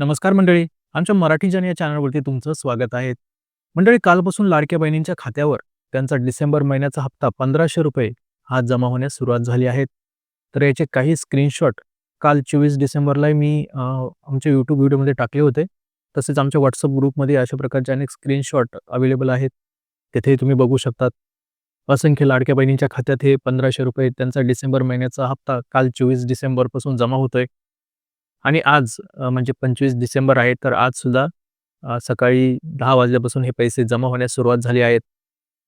नमस्कार मंडळी. आमच्या मराठी जन या चॅनलवरती तुमचं स्वागत आहे. मंडळी कालपासून लाडक्या बहिणींच्या खात्यावर त्यांचा डिसेंबर महिन्याचा हप्ता ₹1500 हा जमा होण्यास सुरुवात झाली आहे. तर याचे काही स्क्रीनशॉट काल 24 डिसेंबरला मी आमच्या यूट्यूब व्हिडिओमध्ये टाकले होते. तसेच आमच्या व्हॉट्सअप ग्रुपमध्ये अशा प्रकारचे अनेक स्क्रीनशॉट अवेलेबल आहेत. तिथे तुम्ही बघू शकतात. असंख्य लाडक्या बहिणींच्या खात्यात हे ₹1500 त्यांचा डिसेंबर महिन्याचा हप्ता काल 24 डिसेंबरपासून जमा होतोय. आणि आज म्हणजे 25 डिसेंबर आहे, तर आज सुद्धा सकाळी दहा वाजल्यापासून हे पैसे जमा होण्यास सुरुवात झाली आहेत.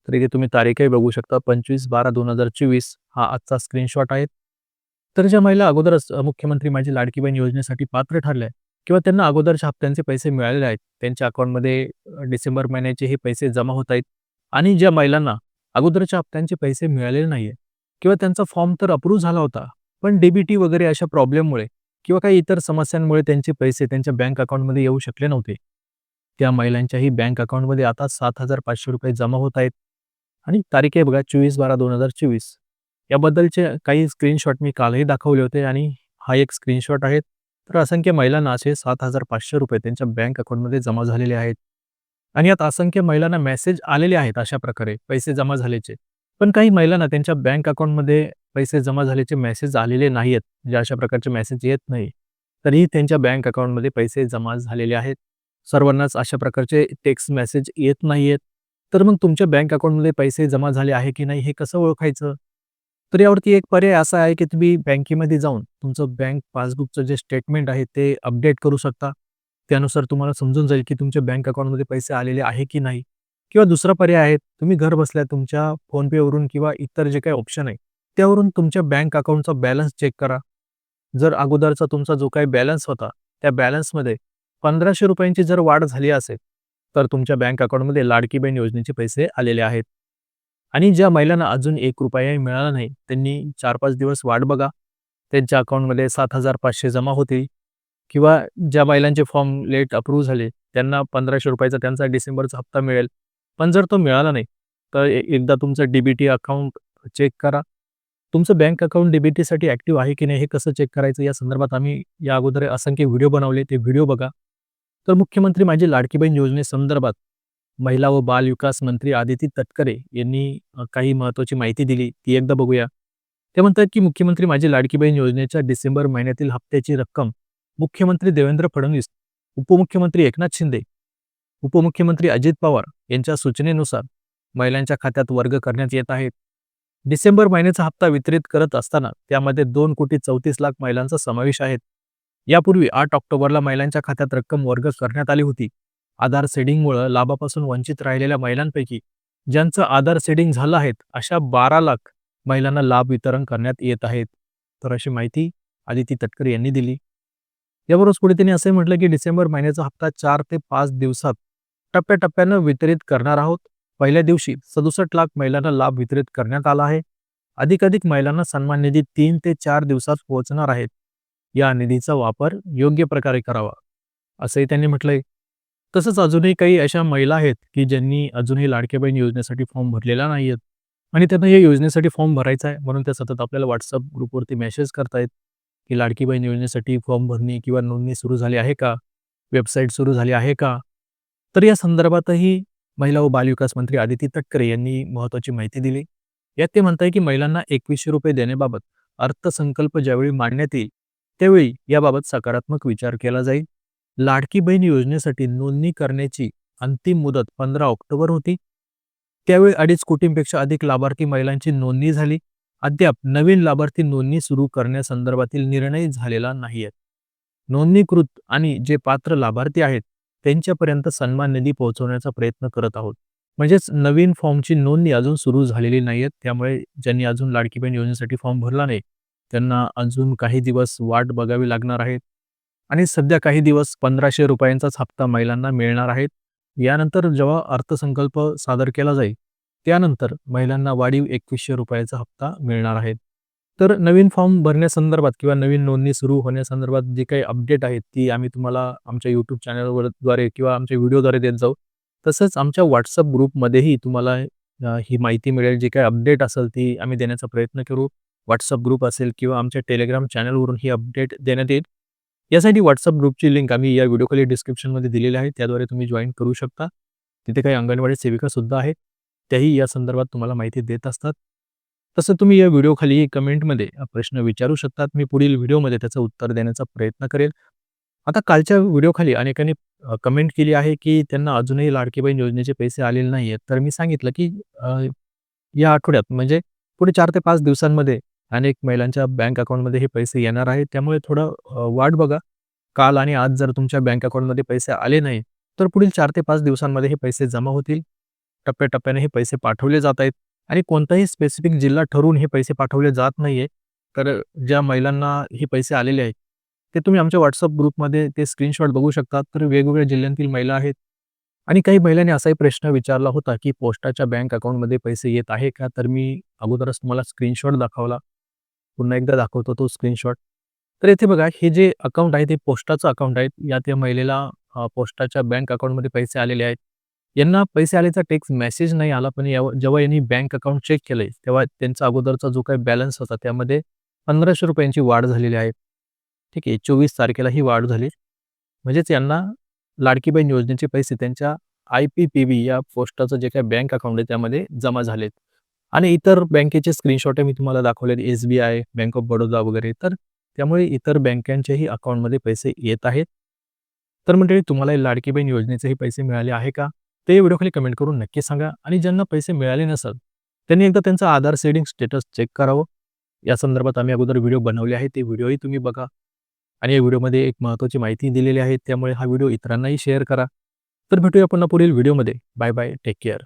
तर इथे तुम्ही तारीखही बघू शकता 25/12/2024 हा आजचा स्क्रीनशॉट आहे. तर ज्या महिला अगोदरच मुख्यमंत्री माझी लाडकी बहीण योजनेसाठी पात्र ठरल्या किंवा त्यांना अगोदरच्या हप्त्यांचे पैसे मिळालेले आहेत, त्यांच्या अकाउंटमध्ये डिसेंबर महिन्याचे हे पैसे जमा होत आहेत आणि ज्या महिलांना अगोदरच्या हप्त्यांचे पैसे मिळालेले नाहीये किंवा त्यांचा फॉर्म तर अप्रूव्ह झाला होता, पण डीबीटी वगैरे अशा प्रॉब्लेममुळे किंवा काही इतर समस्यांमुळे त्यांचे पैसे त्यांच्या बँक अकाउंटमध्ये येऊ शकले नव्हते. त्या महिलांच्याही बँक अकाउंटमध्ये आता ₹7,500 जमा होत आहेत आणि तारीख आहे बघा 24/12/2024 याबद्दलचे काही स्क्रीनशॉट मी कालही दाखवले होते आणि हा एक स्क्रीनशॉट आहे. तर असंख्य महिलांना असे ₹7,500 त्यांच्या बँक अकाउंटमध्ये जमा झालेले आहेत आणि यात असंख्य महिलांना मेसेज आलेले आहेत अशा प्रकारे पैसे जमा झाल्याचे. पण काही महिलांना त्यांच्या बँक अकाउंटमध्ये पैसे जमा झाल्याचे मेसेज आलेले नाही आहेत म्हणजे अशा प्रकारचे मेसेज येत नाही. तरीही त्यांच्या बँक अकाउंटमध्ये पैसे जमा झालेले आहेत. सर्वांनाच अशा प्रकारचे टेक्स्ट मेसेज येत नाहीयेत. तर मग तुमच्या बँक अकाउंटमध्ये पैसे जमा झाले आहे की नाही हे कसं ओळखायचं? तर यावरती एक पर्याय असा आहे की तुम्ही बँकेमध्ये जाऊन तुमचं बँक पासबुकचं जे स्टेटमेंट आहे ते अपडेट करू शकता. त्यानुसार तुम्हाला समजून जाईल की तुमच्या बँक अकाउंटमध्ये पैसे आलेले आहे की नाही? किंवा दुसरा पर्याय आहे, तुम्ही घर बसल्या तुमच्या फोनपेवरून किंवा इतर जे काही ऑप्शन आहे, त्यावरून तुमच्या बँक अकाउंटचा बॅलन्स चेक करा. जर अगोदरचा तुमचा जो काही बॅलन्स होता, त्या बॅलन्समध्ये पंधराशे रुपयांची जर वाढ झाली असेल, तर तुमच्या बँक अकाउंटमध्ये लाडकी बहीण योजनेचे पैसे आलेले आहेत. आणि ज्या महिलांना अजून एक रुपयाही मिळाला नाही, त्यांनी 4-5 दिवस वाट बघा. त्यांच्या अकाउंटमध्ये 7,500 जमा होतील किंवा ज्या महिलांचे फॉर्म लेट अप्रूव्ह झाले, त्यांना पंधराशे रुपयाचा त्यांचा डिसेंबरचा हप्ता मिळेल. पण जर तो मिळाला नाही, तर एकदा तुमचं डीबीटी अकाउंट चेक करा. तुमचं बँक अकाउंट डीबीटीसाठी ॲक्टिव्ह आहे की नाही हे कसं चेक करायचं या संदर्भात आम्ही या अगोदर असंख्य व्हिडिओ बनवले, ते व्हिडिओ बघा. तर मुख्यमंत्री माझी लाडकी बहीण योजनेसंदर्भात महिला व बाल विकास मंत्री आदिती तटकरे यांनी काही महत्त्वाची माहिती दिली, ती एकदा बघूया. ते म्हणतात की मुख्यमंत्री माझी लाडकी बहीण योजनेच्या डिसेंबर महिन्यातील हप्त्याची रक्कम मुख्यमंत्री देवेंद्र फडणवीस, उपमुख्यमंत्री एकनाथ शिंदे, उपमुख्यमंत्री अजित पवार यांच्या सूचनेनुसार महिलांच्या खात्यात वर्ग करण्यात येत आहेत. डिसेंबर महिन्याचा हप्ता वितरित करत असताना त्यामध्ये दोन कोटी चौतीस लाख महिलांचा समावेश आहे. यापूर्वी आठ ऑक्टोबरला महिलांच्या खात्यात रक्कम वर्ग करण्यात आली होती. आधार सेडिंगमुळं लाभापासून वंचित राहिलेल्या महिलांपैकी ज्यांचं आधार सेडिंग झालं आहे, अशा बारा लाख महिलांना लाभ वितरण करण्यात येत आहेत. तर अशी माहिती आदिती तटकरे यांनी दिली. याबरोबर पुढे त्यांनी असे म्हटलं की डिसेंबर महिन्याचा हप्ता चार ते पाच दिवसात टप्प्याटप्प्यानं वितरित करणार आहोत. पहिल्या दिवशी सदुसष्ट लाख महिलांना लाभ वितरित करण्यात आला आहे. अधिकाधिक महिलांना सन्मान निधी तीन ते चार दिवसात पोहोचणार आहेत. या निधीचा वापर योग्य प्रकारे करावा, असंही त्यांनी म्हटलंय. तसंच अजूनही काही अशा महिला आहेत की ज्यांनी अजूनही लाडके बहीण योजनेसाठी फॉर्म भरलेला नाहीयेत आणि त्यांना या योजनेसाठी फॉर्म भरायचा आहे. म्हणून त्या सतत आपल्याला व्हॉट्सअप ग्रुपवरती मेसेज करतायत की लाडकी बहीण योजनेसाठी फॉर्म भरणे किंवा नोंदणी सुरू झाली आहे का? वेबसाईट सुरू झाली आहे का? तर या संदर्भातही महिला व बालविकास मंत्री आदिती तटकरे यांनी महत्वाची माहिती दिली. यात ते म्हणताय की महिलांना ₹2100 देण्याबाबत अर्थसंकल्प ज्यावेळी मांडण्यात येईल, त्यावेळी याबाबत सकारात्मक विचार केला जाईल. लाडकी बहीण योजनेसाठी नोंदणी करण्याची अंतिम मुदत 15 ऑक्टोबर होती. त्यावेळी अडीच कोटींपेक्षा अधिक लाभार्थी महिलांची नोंदणी झाली. अद्याप नवीन लाभार्थी नोंदणी सुरू करण्यासंदर्भातील निर्णय झालेला नाहीये. नोंदणीकृत आणि जे पात्र लाभार्थी आहेत, त्यांच्यापर्यंत सन्मान निधी पोहोचवण्याचा प्रयत्न करत आहोत. म्हणजेच नवीन फॉर्मची नोंदणी अजून सुरू झालेली नाही आहेत त्यामुळे ज्यांनी अजून लाडकी बहीण योजनेसाठी फॉर्म भरला नाही, त्यांना अजून काही दिवस वाट बघावी लागणार आहेत आणि सध्या काही दिवस पंधराशे रुपयांचाच हप्ता महिलांना मिळणार आहेत. यानंतर जेव्हा अर्थसंकल्प सादर केला जाईल, त्यानंतर महिलांना वाढीव एकवीसशे रुपयाचा हप्ता मिळणार आहे. तर नवीन फॉर्म भरण्यासंदर्भात किंवा नवीन नोंदणी सुरू होण्यासंदर्भात जी काही अपडेट आहेत, ती आम्ही तुम्हाला आमच्या यूट्यूब चॅनलवरद्वारे किंवा आमच्या व्हिडिओद्वारे देत जाऊ. तसंच आमच्या व्हॉट्सअप ग्रुपमध्येही तुम्हाला ही माहिती मिळेल. जी काही अपडेट असेल ती आम्ही देण्याचा प्रयत्न करू. व्हॉट्सअप ग्रुप असेल किंवा आमच्या टेलिग्राम चॅनलवरून ही अपडेट देण्यात येईल. यासाठी व्हॉट्सअप ग्रुपची लिंक आम्ही या व्हिडिओखाली डिस्क्रिप्शनमध्ये दिलेली आहे. त्याद्वारे तुम्ही जॉईन करू शकता. तिथे काही अंगणवाडी सेविकासुद्धा आहेत. त्याही या संदर्भात तुम्हाला माहिती देत असतात. तसं तुम्ही या व्हिडिओखाली कमेंटमध्ये प्रश्न विचारू शकतात. मी पुढील व्हिडिओमध्ये त्याचं उत्तर देण्याचा प्रयत्न करेल. आता कालच्या व्हिडिओखाली अनेकांनी कमेंट केली आहे, की त्यांना अजूनही लाडकी बहीण योजनेचे पैसे आलेले नाही आहेत तर मी सांगितलं, की या आठवड्यात म्हणजे पुढे चार ते पाच दिवसांमध्ये अनेक महिलांच्या बँक अकाउंटमध्ये हे पैसे येणार आहेत. त्यामुळे थोडं वाट बघा. काल आणि आज जर तुमच्या बँक अकाउंटमध्ये पैसे आले नाही, तर पुढील चार ते पाच दिवसांमध्ये हे पैसे जमा होतील. टप्प्याटप्प्याने हे पैसे पाठवले जात आहेत आणि कोणताही स्पेसिफिक जिल्हा ठरवून हे पैसे पाठवले जात नाहीये. तर ज्या महिलांना हे पैसे आलेले आहेत, ते तुम्ही आमच्या व्हॉट्सअप ग्रुपमध्ये ते स्क्रीनशॉट बघू शकता. तर वेगवेगळ्या जिल्ह्यांतील महिला आहेत आणि काही महिलांनी असाही प्रश्न विचारला होता, की पोस्टाच्या बँक अकाउंटमध्ये पैसे येत आहे का? तर मी अगोदरच तुम्हाला स्क्रीनशॉट दाखवला. पुन्हा एकदा दाखवतो तो स्क्रीनशॉट. तर येथे बघा हे जे अकाउंट आहे ते पोस्टाचं अकाउंट आहे. यात या महिलेला पोस्टाच्या बँक अकाउंटमध्ये पैसे आलेले आहेत. यांना पैसे आल्याचा टेक्स्ट मेसेज नाही आला, पण जेव्हा यांनी बँक अकाउंट चेक केलंय, तेव्हा त्यांचा अगोदरचा जो काही बॅलन्स होता त्यामध्ये पंधराशे रुपयांची वाढ झालेली आहे. ठीक आहे. 24 तारखेला ही वाढ झाली. म्हणजेच यांना लाडकी बहीण योजनेचे पैसे त्यांच्या आय-पी-पी-बी या पोस्टाचं जे काही बँक अकाउंट आहे त्यामध्ये जमा झालेत. आणि इतर बँकेचे स्क्रीनशॉट मी तुम्हाला दाखवले एस-बी-आय, बँक ऑफ बडोदा वगैरे. तर त्यामुळे इतर बँकांच्याही अकाउंटमध्ये पैसे येत आहेत. तर मंडळी तुम्हाला लाडकी बहीण योजनेचेही पैसे मिळाले आहे का? ते व्हिडिओखाली कमेंट करून नक्की सांगा आणि ज्यांना पैसे मिळाले नसेल, त्यांनी एकदा त्यांचा आधार सेडिंग स्टेटस चेक करावं. या संदर्भात आम्ही अगोदर व्हिडिओ बनवले आहे. ते व्हिडिओही तुम्ही बघा आणि या व्हिडिओमध्ये एक महत्त्वाची माहिती दिलेली आहे. त्यामुळे हा व्हिडिओ इतरांनाही शेअर करा. तर भेटूया पुन्हा पुढील व्हिडिओमध्ये. Bye bye. Take care.